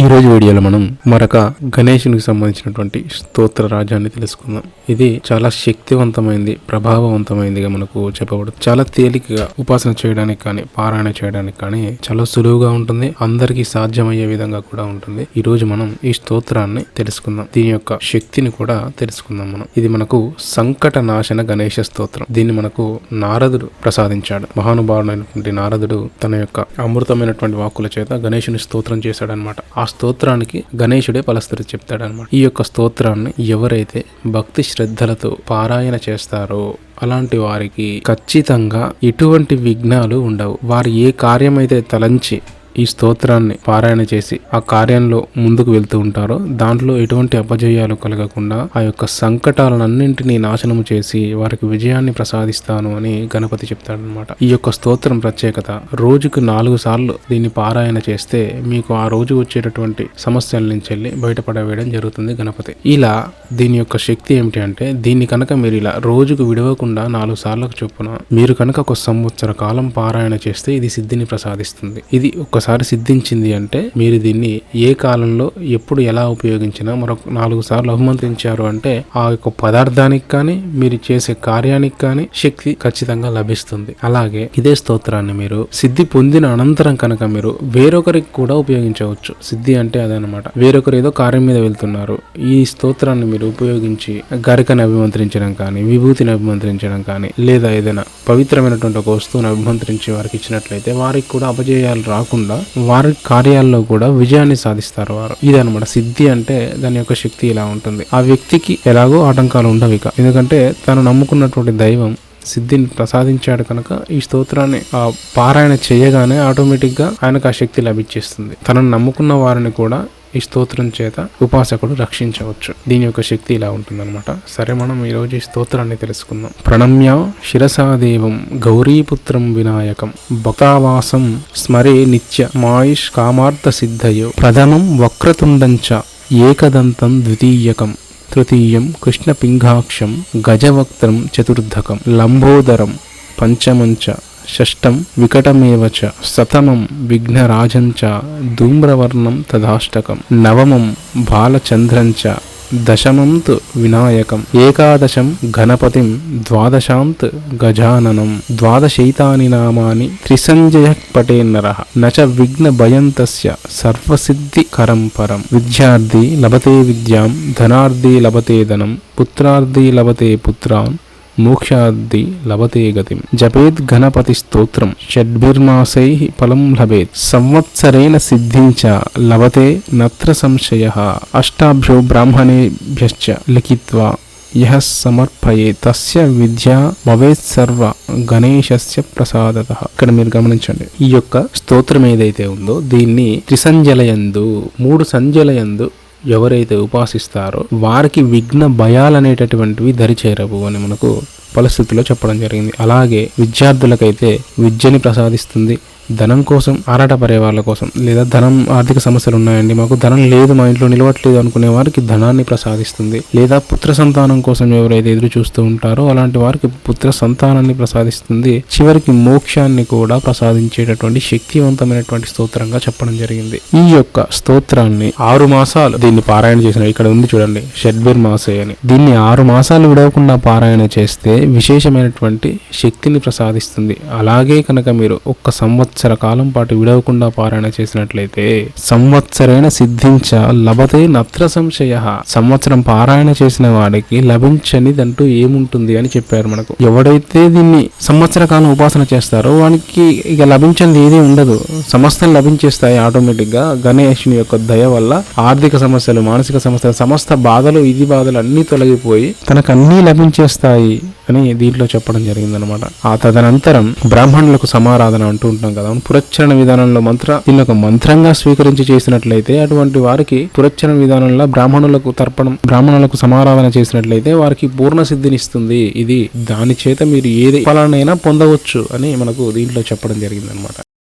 ఈ రోజు వీడియోలో మనం మరొక గణేశునికి సంబంధించినటువంటి స్తోత్ర రాజాన్ని తెలుసుకుందాం. ఇది చాలా శక్తివంతమైంది ప్రభావవంతమైందిగా మనకు చెప్పబడుతుంది. చాలా తేలికగా ఉపాసన చేయడానికి కానీ పారాయణ చేయడానికి కానీ చాలా సులువుగా ఉంటుంది. అందరికీ సాధ్యమయ్యే విధంగా కూడా ఉంటుంది. ఈ రోజు మనం ఈ స్తోత్రాన్ని తెలుసుకుందాం. దీని యొక్క శక్తిని కూడా తెలుసుకుందాం మనం. ఇది మనకు సంకట నాశన గణేష స్తోత్రం. దీన్ని మనకు నారదుడు ప్రసాదించాడు. మహానుభావుడైనటువంటి నారదుడు తన యొక్క అమృతమైనటువంటి వాక్కుల చేత గణేశుని స్తోత్రం చేశాడనమాట ఆ స్తోత్రానికి గణేశుడే ఫలస్థితి చెప్తాడనమాట ఈ యొక్క స్తోత్రాన్ని ఎవరైతే భక్తి శ్రద్ధలతో పారాయణ చేస్తారో అలాంటి వారికి ఖచ్చితంగా ఎటువంటి విఘ్నాలు ఉండవు. వారు ఏ కార్యమైతే తలంచి ఈ స్తోత్రాన్ని పారాయణ చేసి ఆ కార్యంలో ముందుకు వెళ్తూ ఉంటారో దాంట్లో ఎటువంటి అపజయాలు కలగకుండా ఆ యొక్క సంకటాలన్నింటినీ నాశనము చేసి వారికి విజయాన్ని ప్రసాదిస్తాను అని గణపతి చెప్తాడనమాట ఈ యొక్క స్తోత్రం ప్రత్యేకత రోజుకు నాలుగు సార్లు దీన్ని పారాయణ చేస్తే మీకు ఆ రోజు వచ్చేటటువంటి సమస్యల నుంచి వెళ్ళి బయటపడవేయడం జరుగుతుంది గణపతి. ఇలా దీని యొక్క శక్తి ఏమిటి అంటే దీన్ని కనుక మీరు ఇలా రోజుకు విడవకుండా నాలుగు సార్లకు చొప్పున మీరు కనుక ఒక సంవత్సర కాలం పారాయణ చేస్తే ఇది సిద్ధిని ప్రసాదిస్తుంది. ఇది ఒక ఒకసారి సిద్ధించింది అంటే మీరు దీన్ని ఏ కాలంలో ఎప్పుడు ఎలా ఉపయోగించినా మరొక నాలుగు సార్లు అభిమంత్రించారు అంటే ఆ యొక్క పదార్థానికి కానీ మీరు చేసే కార్యానికి కానీ శక్తి ఖచ్చితంగా లభిస్తుంది. అలాగే ఇదే స్తోత్రాన్ని మీరు సిద్ధి పొందిన అనంతరం కనుక మీరు వేరొకరికి కూడా ఉపయోగించవచ్చు. సిద్ధి అంటే అదనమాట. వేరొకరు ఏదో కార్యం మీద వెళ్తున్నారు. ఈ స్తోత్రాన్ని మీరు ఉపయోగించి గరికని అభిమంత్రించడం కానీ విభూతిని అభిమంత్రించడం కానీ లేదా ఏదైనా పవిత్రమైనటువంటి ఒక వస్తువుని అభిమంత్రించి వారికి ఇచ్చినట్లయితే వారికి కూడా అపజయాలు రాకుండా వారి కార్యాల్లో కూడా విజయాన్ని సాధిస్తారు వారు. ఇదనమాట సిద్ధి అంటే దాని యొక్క శక్తి ఇలా ఉంటుంది. ఆ వ్యక్తికి ఎలాగో ఆటంకాలు ఉండవు ఇక. ఎందుకంటే తను నమ్ముకున్నటువంటి దైవం సిద్ధిని ప్రసాదించాడు కనుక ఈ స్తోత్రాన్ని ఆ పారాయణ చేయగానే ఆటోమేటిక్గా ఆయనకు ఆ శక్తి లభించేస్తుంది. తనను నమ్ముకున్న వారిని కూడా ఈ స్తోత్రం చేత ఉపాసకుడు రక్షించవచ్చు. దీని యొక్క శక్తి ఇలా ఉంటుందన్నమాట. సరే మనం ఈరోజు ఈ స్తోత్రాన్ని తెలుసుకుందాం. ప్రణమ్య శిరసాదేవం గౌరీపుత్రం వినాయకం భక్తావాసం స్మరే నిత్య మాయిష్ కామార్థ సిద్ధయో ప్రథమం వక్రతుండంచ ఏకదంతం ద్వితీయకం తృతీయం కృష్ణపింఘాక్షం గజవక్త్రం చతుర్థకం లంబోదరం పంచమంచ షష్టం వికటమేవ చ సతమం విఘ్నరాజం చ ధూమ్రవర్ణం తదాష్టకం నవమం బాలచంద్రం చ దశమం తు వినాయకం ఏకాదశం గణపతిం ద్వాదశాంత్ గజాననం ద్వాదశైతాని నామాని త్రిసంజయ పటేన్నర నచ విఘ్న భయంతస్య సర్వసిద్ధి కరం పరం విద్యార్థి లభతే విద్యాం ధనార్థి లభతే ధనం పుత్రార్థి లభతే పుత్రాన్ మోక్షాది లభతే గతిం. జపేద్ గణపతి స్తోత్రం. షడ్భిర్మాసై ఫలం లభేత్. సంవత్సరేణ సిద్ధించ లభతే నత్ర సంశయ. అష్టాభ్యో బ్రాహ్మణేభ్యశ్చ లిఖిత్వా యహ సమర్పయే. తస్య విద్య భవేత్ సర్వ గణేశస్య ప్రసాదత. ఇక్కడ మీరు గమనించండి. ఈ యొక్క స్తోత్రం ఏదైతే ఉందో దీన్ని త్రిసంజలయందు మూడు సంజలయందు ఎవరైతే ఉపాసిస్తారో వారికి విఘ్న భయాలనేటటువంటివి దరిచేరవు అని మనకు పరిస్థితిలో చెప్పడం జరిగింది. అలాగే విద్యార్థులకైతే విద్యని ప్రసాదిస్తుంది. ధనం కోసం ఆరాటపడే వాళ్ళ కోసం. లేదా ధనం ఆర్థిక సమస్యలు ఉన్నాయండి. మాకు ధనం లేదు మా ఇంట్లో నిలవట్లేదు అనుకునే వారికి ధనాన్ని ప్రసాదిస్తుంది. లేదా పుత్ర సంతానం కోసం ఎవరైతే ఎదురు చూస్తూ ఉంటారో అలాంటి వారికి పుత్ర సంతానాన్ని ప్రసాదిస్తుంది. చివరికి మోక్షాన్ని కూడా ప్రసాదించేటటువంటి శక్తివంతమైనటువంటి స్తోత్రంగా చెప్పడం జరిగింది. ఈ యొక్క స్తోత్రాన్ని ఆరు మాసాలు దీన్ని పారాయణ చేసిన ఇక్కడ ఉంది చూడండి షడ్బీర్ మాసే అని. దీన్ని ఆరు మాసాలు విడవకుండా పారాయణ చేస్తే విశేషమైనటువంటి శక్తిని ప్రసాదిస్తుంది. అలాగే కనుక మీరు ఒక్క సంవత్సర కాలం పాటు విడవకుండా పారాయణ చేసినట్లయితే సంవత్సరైన సిద్ధించ లభతే నత్ర సంశయ. సంవత్సరం పారాయణ చేసిన వాడికి లభించనిదంటూ ఏముంటుంది అని చెప్పారు మనకు. ఎవడైతే దీన్ని సంవత్సర కాలం ఉపాసన చేస్తారో వానికి ఇక లభించనిది ఏది ఉండదు. సమస్తం లభించేస్తాయి ఆటోమేటిక్గా గణేషుని యొక్క దయ వల్ల ఆర్థిక సమస్యలు మానసిక సమస్యలు సమస్త బాధలు ఇది బాధలు అన్ని తొలగిపోయి తనకు అన్నీ లభించేస్తాయి. అని దీంట్లో చెప్పడం జరిగిందనమాట ఆ తదనంతరం బ్రాహ్మణులకు సమారాధన అంటూ ఉంటాం కదా. పురచ్చరణ విధానంలో మంత్ర దీన్ని ఒక మంత్రంగా స్వీకరించి చేసినట్లయితే అటువంటి వారికి పురచ్చరణ విధానంలో బ్రాహ్మణులకు తర్పణం బ్రాహ్మణులకు సమారాధన చేసినట్లయితే వారికి పూర్ణ సిద్ధినిస్తుంది. ఇది దాని చేత మీరు ఏది ఫలానైనా పొందవచ్చు అని మనకు దీంట్లో చెప్పడం జరిగిందనమాట